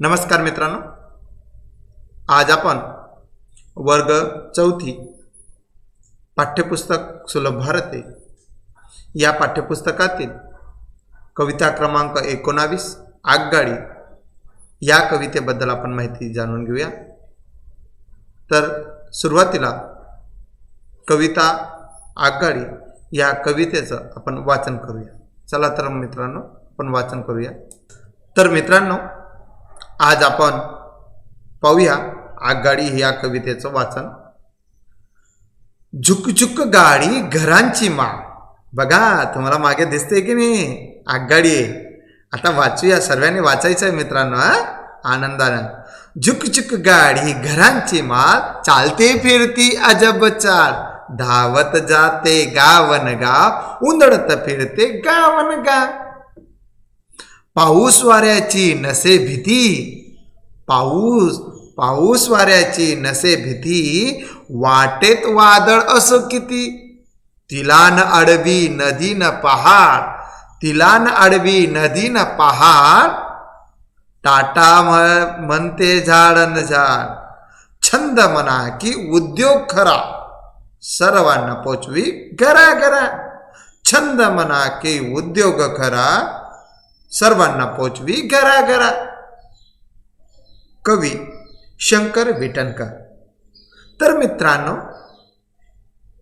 नमस्कार मित्रांनो. आज आपण वर्ग चौथी पाठ्यपुस्तक सुलभ भारते या पाठ्यपुस्तकातील कविता क्रमांक एकोणावीस आगगाडी या कवितेबद्दल आपण माहिती जाणून घेऊया. तर सुरुवातीला कविता आगगाडी या कवितेचं आपण वाचन करूया. चला तर मित्रांनो आपण वाचन करूया. तर मित्रांनो आज आपण पाहूया आगगाडी या कवितेचं वाचन. झुक झुक गाडी घरांची मा बघा तुम्हाला मागे दिसते की नाही? आगगाडी आता वाचूया सर्वांनी वाचायचं आहे मित्रांनो हा? आनंदानं. झुक झुक गाडी घरांची मा चालते फिरती अजब चाल धावत जाते गावन गाव उंदडत फिरते गावन गाव पाऊस वाऱ्याची नसे भीती पाऊस पाऊस वाऱ्याची नसे भीती वाटेत वादळ असो किती? तिला न अडवी नदी न पहाड तिला न अडवी नदी न पहाड टाटा म- म्हणते न झाड छंद म्हणा की उद्योग खरा सर्वांना पोचवी घरा घरा छंद म्हणा की उद्योग खरा सर्वांना पोचवी घरा घरा कवी शंकर विटणकर. तर मित्रांनो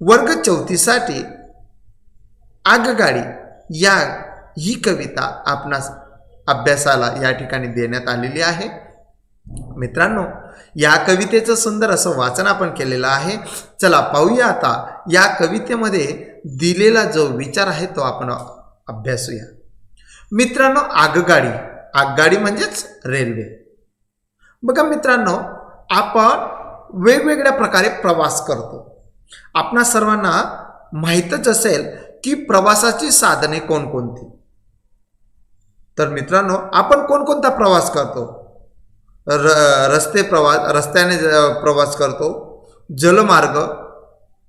वर्ग चौथीसाठी आगगाडी या ही कविता आपणास अभ्यासाला या ठिकाणी देण्यात आलेली आहे. मित्रांनो या कवितेचं सुंदर असं वाचन आपण केलेलं आहे. चला पाहूया आता या कवितेमध्ये दिलेला जो विचार आहे तो आपण अभ्यासूया. मित्रांनो आगगाडी. आगगाडी म्हणजेच रेल्वे. बघा मित्रांनो आपण वेगवेगळ्या प्रकारे प्रवास करतो. आपणा सर्वांना माहीतच असेल की प्रवासाची साधने कोणकोणती. तर मित्रांनो आपण कोणकोणता प्रवास करतो? र रस्ते प्रवास रस्त्याने प्रवास करतो. जलमार्ग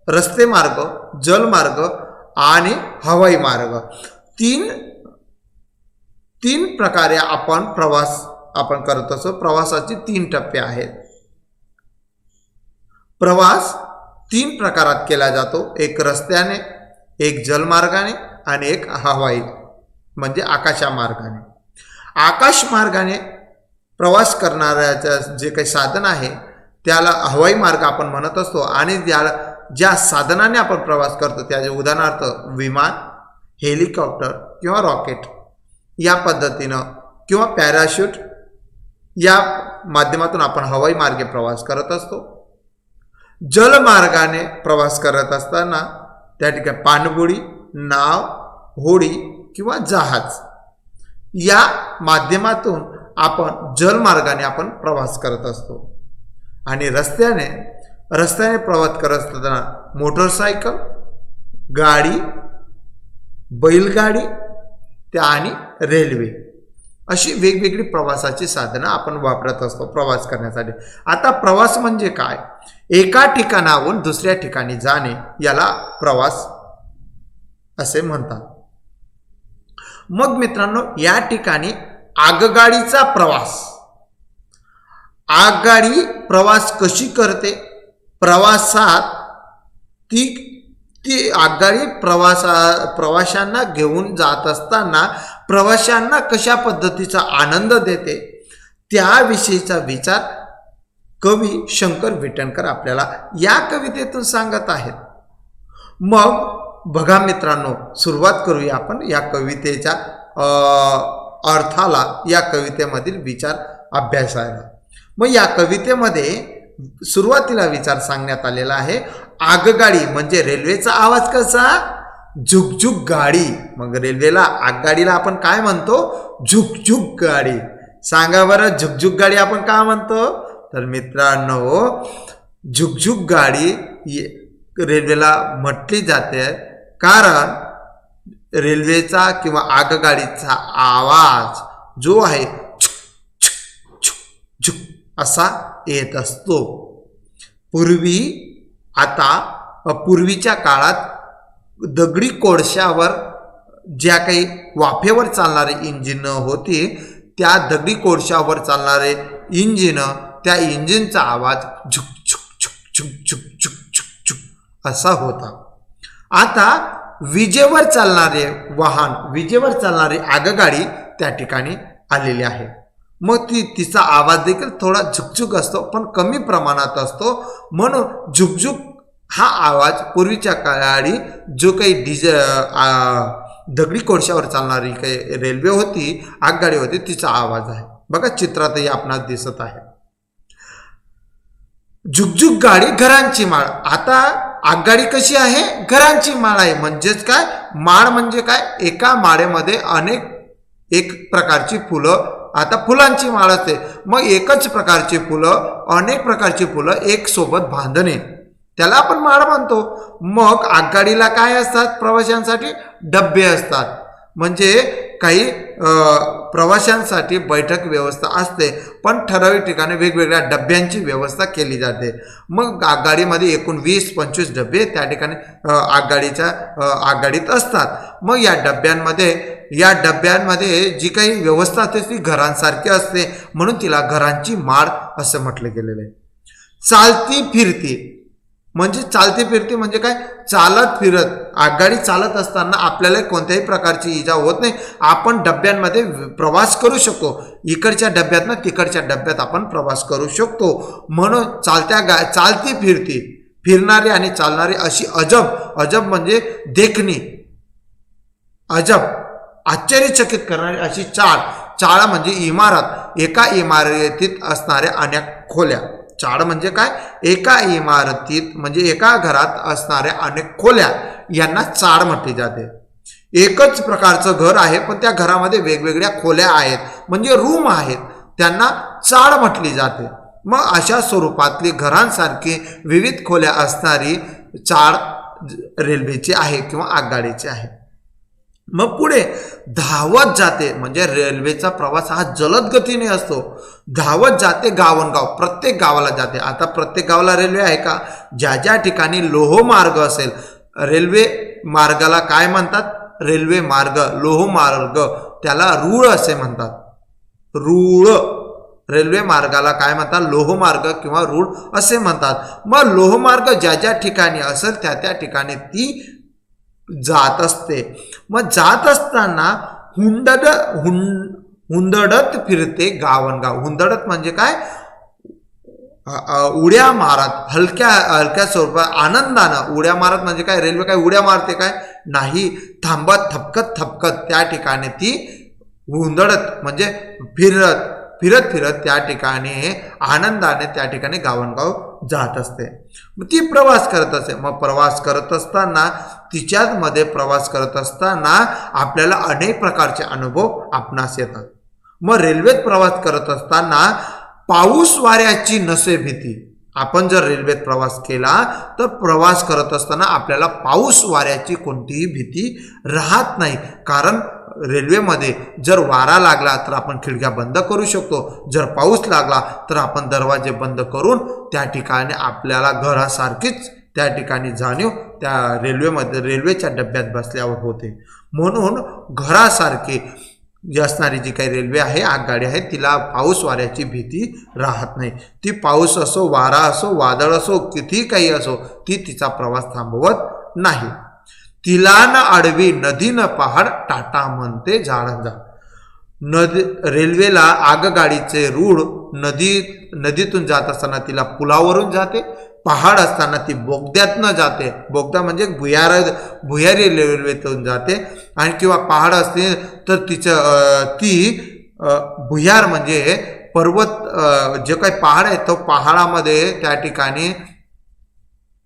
रस्ते मार्ग जलमार्ग आणि हवाई मार्ग. तीन तीन प्रकारे आपण प्रवास आपण करत असतो प्रवासाचे तीन टप्पे आहेत. प्रवास तीन प्रकारात केला जातो. एक रस्त्याने एक जलमार्गाने आणि एक हवाई म्हणजे आकाशामार्गाने आकाशमार्गाने आकाश मार्गाने प्रवास करणाऱ्याचं जे काही साधन आहे त्याला हवाई मार्ग आपण म्हणत असतो आणि ज्याला ज्या साधनाने आपण प्रवास करतो त्याचे उदाहरणार्थ विमान हेलिकॉप्टर किंवा रॉकेट. या पद्धतीनं किंवा पॅराशूट या माध्यमातून आपण हवाई मार्गे प्रवास करत असतो. जलमार्गाने प्रवास करत असताना त्या ठिकाणी पाणबुडी नाव होडी किंवा जहाज या माध्यमातून आपण जलमार्गाने आपण प्रवास करत असतो. आणि रस्त्याने रस्त्याने प्रवास करत असताना मोटरसायकल गाडी बैलगाडी त्या आणि रेल्वे. अशी वेगवेगळी प्रवासाची साधनं आपण वापरत असतो प्रवास करण्यासाठी. आता प्रवास म्हणजे काय? एका ठिकाणाहून दुसऱ्या ठिकाणी जाणे याला प्रवास असे म्हणतात. मग मित्रांनो या ठिकाणी आगगाडीचा प्रवास. आगगाडी प्रवास कशी करते? प्रवासात ती ती आगगाडी प्रवासा प्रवाशांना घेऊन जात असताना प्रवाशांना कशा पद्धतीचा आनंद देते? त्याविषयीचा विचार कवी शंकर विटणकर आपल्याला या कवितेतून सांगत आहेत. मग बघा मित्रांनो सुरुवात करूया आपण या कवितेच्या अर्थाला या कवितेमधील विचार अभ्यासायला मग या कवितेमध्ये सुरुवातीला विचार सांगण्यात आलेला आहे. आगगाडी म्हणजे रेल्वेचा आवाज कसा? झुकझुक गाडी. मग रेल्वेला आगगाडीला आपण काय म्हणतो? झुकझुक गाडी. सांगा बरं झुकझुक गाडी आपण का म्हणतो? तर मित्रांनो झुकझुक गाडी रेल्वेला म्हटली जाते कारण रेल्वेचा किंवा आगगाडीचा आवाज जो आहे असा येत असतो. पूर्वी आता पूर्वीच्या काळात दगडी कोळशावर ज्या काही वाफेवर चालणारी इंजिन होती त्या दगडी कोळशावर चालणारे इंजिन त्या इंजिनचा आवाज झुक झुक झुक झुक झुक झुक झुक झुक असा होता. आता विजेवर चालणारे वाहन विजेवर चालणारी आगगाडी त्या ठिकाणी आलेली आहे. मग ती तिचा आवाज देखील थोडा झुकझुक असतो पण कमी प्रमाणात असतो. म्हणून झुकझुक हा आवाज पूर्वीच्या काळी जो काही डिज दगडी कोळशावर चालणारी काही रेल्वे होती आगगाडी होती तिचा आवाज आहे. बघा चित्रातही आपणास दिसत आहे. झुकझुक गाडी घरांची माळ. आता आगगाडी कशी आहे? घरांची माळ आहे. म्हणजेच काय? माळ म्हणजे काय? एका माळेमध्ये अनेक एक प्रकारची फुलं आता फुलांची माळ असते. मग एकच प्रकारची फुलं अनेक प्रकारची फुलं एक सोबत बांधणे. त्याला आपण माळ म्हणतो मग आगगाडीला काय असतात? प्रवाशांसाठी डब्बे असतात. म्हणजे काही प्रवाशांसाठी बैठक व्यवस्था असते पण ठराविक ठिकाणी वेगवेगळ्या डब्यांची व्यवस्था केली जाते. मग आगगाडीमध्ये एकूण वीस पंचवीस डबे त्या ठिकाणी आगगाडीच्या आगगाडीत असतात. मग या डब्यांमध्ये या डब्यांमध्ये जी काही व्यवस्था असते ती घरांसारखी असते म्हणून तिला घरांची माळ असं म्हटलं गेलेलं आहे. चालती फिरती म्हणजे चालती फिरते म्हणजे काय? चालत फिरत. आगगाडी चालत असताना आपल्याला कोणत्याही प्रकारची इजा होत नाही. आपण डब्यांमध्ये प्रवास करू शकतो. इकडच्या डब्यातनं तिकडच्या डब्यात आपण प्रवास करू शकतो. म्हणून चालत्या गा चालती फिरती. फिरणारी आणि चालणारी अशी अजब अजब म्हणजे देखणी. अजब आश्चर्यचकित करणारी अशी चाळ. चाळ म्हणजे इमारत. एका इमारतीत असणाऱ्या अनेक खोल्या. चाळ म्हणजे काय? एका इमारतीत म्हणजे एका घरात असणाऱ्या अनेक खोल्या यांना चाळ म्हटली जाते. एकच प्रकारचं घर आहे पण त्या घरामध्ये वेगवेगळ्या खोल्या आहेत. म्हणजे रूम आहेत. त्यांना चाळ म्हटली जाते. मग अशा स्वरूपातली घरांसारखी विविध खोल्या असणारी चाळ रेल्वेची आहे किंवा आगगाडीची आहे. मग पुढे धावत जाते म्हणजे रेल्वेचा प्रवास हा जलद गतीने असतो. धावत जाते गावनगाव प्रत्येक गावाला जाते. आता प्रत्येक गावाला रेल्वे आहे का? ज्या ज्या ठिकाणी लोहमार्ग असेल रेल्वे मार्गाला काय म्हणतात? रेल्वे मार्ग लोहमार्ग त्याला रूळ असे म्हणतात. रूळ रेल्वे मार्गाला काय म्हणतात? लोहमार्ग किंवा रूळ असे म्हणतात. मग लोहमार्ग ज्या ज्या ठिकाणी असेल त्या त्या ठिकाणी ती जात असते. मग जात असताना हुंडड हुं हुंदडत फिरते गावनगाव हुंदडत म्हणजे काय? उड्या मारत हलक्या हलक्या स्वरूपात आनंदानं. उड्या मारत म्हणजे काय? रेल्वे काय उड्या मारते काय? नाही थांबत थपकत थपकत. त्या ठिकाणी ती हुंदडत म्हणजे फिरत फिरत फिरत त्या ठिकाणी आनंदाने त्या ठिकाणी गावनगाव जात असते. मग ती प्रवास करत असते. मग प्रवास करत असताना तिच्यामध्ये प्रवास करत असताना आपल्याला अनेक प्रकारचे अनुभव आपणास येतात. मग रेल्वेत प्रवास करत असताना पाऊस वाऱ्याची नसे भीती. आपण जर रेल्वेत प्रवास केला तर प्रवास करत असताना आपल्याला पाऊस वाऱ्याची कोणतीही भीती राहत नाही. कारण रेल्वेमध्ये जर वारा लागला तर आपण खिडक्या बंद करू शकतो. जर पाऊस लागला तर आपण दरवाजे बंद करून त्या ठिकाणी आपल्याला घरासारखीच त्या ठिकाणी जाणीव त्या रेल्वेमध्ये रेल्वेच्या डब्यात बसल्यावर होते. म्हणून घरासारखी असणारी जी काही रेल्वे आहे आगगाडी आहे तिला पाऊस वाऱ्याची भीती राहत नाही. ती पाऊस असो वारा असो वादळ असो किती काही असो ती तिचा प्रवास थांबवत नाही. तिला न आडवी नदी न पहाड टाटा म्हणते झाडांजा नदी रेल्वेला आगगाडीचे रूळ नदी नदीतून जात असताना तिला पुलावरून जाते पहाड असताना ती बोगद्यातनं जाते. बोगदा म्हणजे भुयार भुयारी रेल्वेतून जाते आणि किंवा पहाड असते तर तिचं ती भुयार म्हणजे पर्वत जे काही पहाड आहे तो पहाडामध्ये त्या ठिकाणी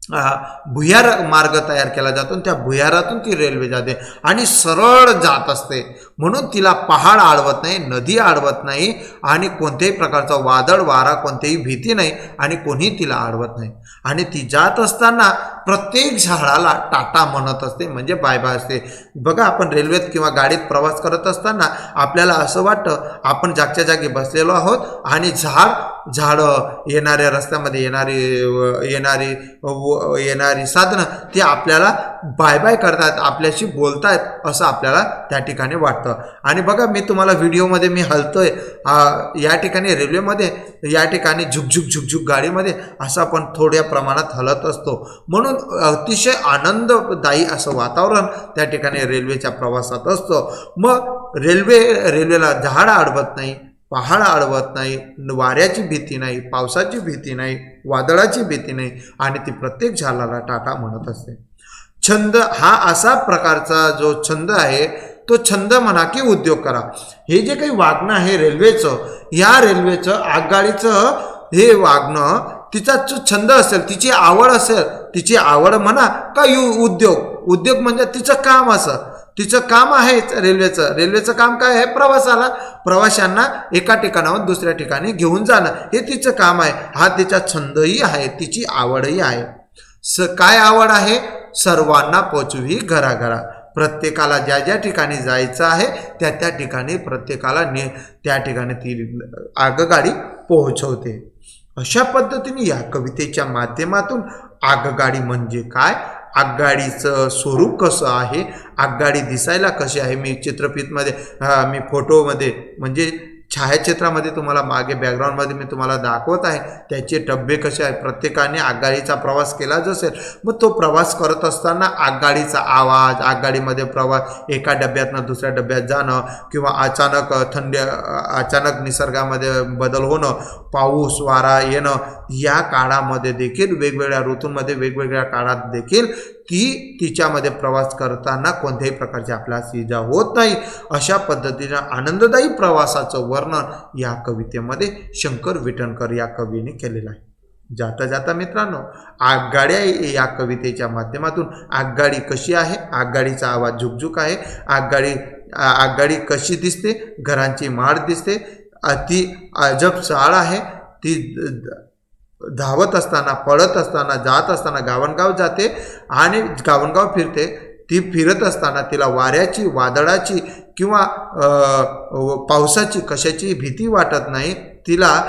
भुयार मार्ग तयार केला जातो आणि त्या भुयारातून ती रेल्वे जाते आणि सरळ जात असते. म्हणून तिला पहाड आडवत नाही नदी आडवत नाही आणि कोणत्याही प्रकारचा वादळ वारा कोणतीही भीती नाही आणि कोणी तिला आडवत नाही. आणि ती जात असताना प्रत्येक झाडाला टाटा म्हणत असते म्हणजे बाय बाय असते. बघा आपण रेल्वेत किंवा गाडीत प्रवास करत असताना आपल्याला असं वाटतं आपण जागच्या जागी बसलेलो आहोत आणि झाड झाडं येणाऱ्या रस्त्यामध्ये येणारी येणारी व- येणारी साधनं ती आपल्याला बाय बाय करतात आपल्याशी बोलतायत असं आपल्याला त्या ठिकाणी वाटतं. आणि बघा मी तुम्हाला व्हिडिओमध्ये मी हलतोय या ठिकाणी रेल्वेमध्ये या ठिकाणी झुकझुक झुकझुक गाडीमध्ये असं आपण थोड्या प्रमाणात हलत असतो. म्हणून अतिशय आनंददायी असं वातावरण त्या ठिकाणी रेल्वेच्या प्रवासात असतं. मग रेल्वे रेल्वेला झाड अडवत नाही पहाड अडवत नाही वाऱ्याची भीती नाही पावसाची भीती नाही वादळाची भीती नाही आणि ती प्रत्येक झाडाला टाटा म्हणत असते. छंद हा असा प्रकारचा जो छंद आहे तो छंद म्हणा की उद्योग करा. हे जे काही वागणं आहे रेल्वेचं या रेल्वेचं आगगाडीचं हे वागणं तिचा जो छंद असेल तिची आवड असेल तिची आवड म्हणा का यु उद्योग उद्योग म्हणजे तिचं काम असं. तिचं काम आहेच रेल्वेचं. रेल्वेचं काम काय आहे? प्रवासाला. प्रवाशांना एका ठिकाणाहून दुसऱ्या ठिकाणी घेऊन जाणं. हे तिचं काम आहे. हा तिचा छंदही आहे. तिची आवडही आहे. स काय आवड आहे? सर्वांना पोचवी घराघरा. प्रत्येकाला ज्या ज्या ठिकाणी जायचं आहे त्या त्या ठिकाणी प्रत्येकाला ने त्या ठिकाणी ती आगगाडी पोहोचवते. अशा पद्धतीने या कवितेच्या माध्यमातून आगगाडी म्हणजे काय? आगगाडीचं स्वरूप कसं आहे? आगगाडी दिसायला कशी आहे? मी चित्रफितमध्ये मी फोटोमध्ये म्हणजे छायाचित्रामध्ये तुम्हाला मागे बॅकग्राऊंडमध्ये मी तुम्हाला दाखवत आहे त्याचे डब्बे कसे आहेत प्रत्येकाने आगगाडीचा प्रवास केलाच असेल मग तो प्रवास करत असताना आगगाडीचा आवाज आगगाडीमध्ये प्रवास एका डब्यातनं दुसऱ्या डब्यात जाणं किंवा अचानक थंड अचानक निसर्गामध्ये बदल होणं पाऊस वारा येणं या काळामध्ये देखील वेगवेगळ्या ऋतूंमध्ये वेगवेगळ्या काळात देखील ती तिच्यामध्ये प्रवास करताना कोणत्याही प्रकारची आपल्याला इजा होत नाही. अशा पद्धतीनं आनंददायी प्रवासाचं वर्णन या कवितेमध्ये शंकर विटणकर या कवीने केलेलं आहे. जाता जाता मित्रांनो आगगाड्या या कवितेच्या माध्यमातून आगगाडी कशी आहे? आगगाडीचा आवाज झुकझुक आहे. आगगाडी आगगाडी कशी दिसते? घरांची माड दिसते. ती अजब चाळ आहे. ती धावत असताना पळत असताना जात असताना गावणगाव जाते आणि गावणगाव फिरते. ती फिरत असताना तिला वाऱ्याची वादळाची किंवा पावसाची कशाची भीती वाटत नाही. तिला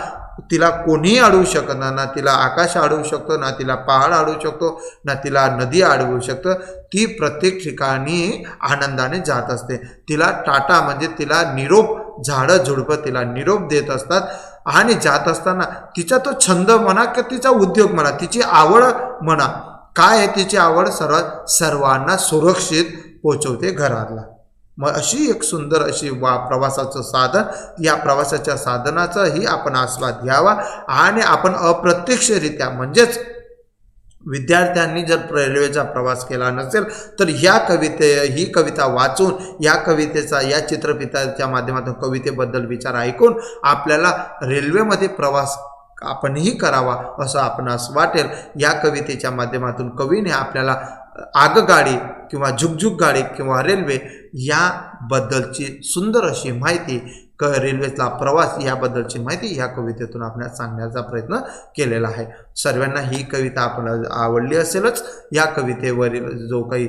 तिला कोणीही अडवू शकत ना तिला आकाश अडवू शकतो ना तिला पहाड अडवू शकतो ना तिला नदी अडवू शकतं. ती प्रत्येक ठिकाणी आनंदाने जात असते. तिला टाटा म्हणजे तिला निरोप झाडं झुडपं तिला निरोप देत असतात. आणि जात असताना तिचा तो छंद म्हणा की तिचा उद्योग म्हणा तिची आवड म्हणा काय आहे तिची आवड? सर्व सर्वांना सुरक्षित पोचवते घराला मग अशी एक सुंदर अशी वा प्रवासाचं साधन या प्रवासाच्या साधनाचाही आपण आस्वाद घ्यावा आणि आपण अप्रत्यक्षरित्या म्हणजेच विद्यार्थ्यांनी जर रेल्वेचा प्रवास केला नसेल तर ह्या कविते ही कविता वाचून या कवितेचा या चित्रपिताच्या माध्यमातून कवितेबद्दल विचार ऐकून आपल्याला रेल्वेमध्ये प्रवास आपणही करावा असं आपणास वाटेल. या कवितेच्या माध्यमातून कवीने आपल्याला आगगाडी किंवा झुकझुक गाडी किंवा रेल्वे याबद्दलची सुंदर अशी माहिती क रेल्वेचा प्रवास याबद्दलची माहिती या कवितेतून आपल्याला सांगण्याचा प्रयत्न केलेला आहे. सर्वांना ही कविता आपण आवडली असेलच. या कवितेवरील जो काही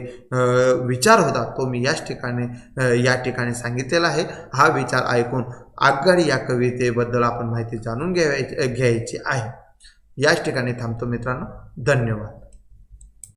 विचार होता तो मी याच ठिकाणी या ठिकाणी सांगितलेला आहे. हा विचार ऐकून आगगाडी या कवितेबद्दल आपण माहिती जाणून घ्यायची घ्यायची आहे. याच ठिकाणी थांबतो मित्रांनो. धन्यवाद.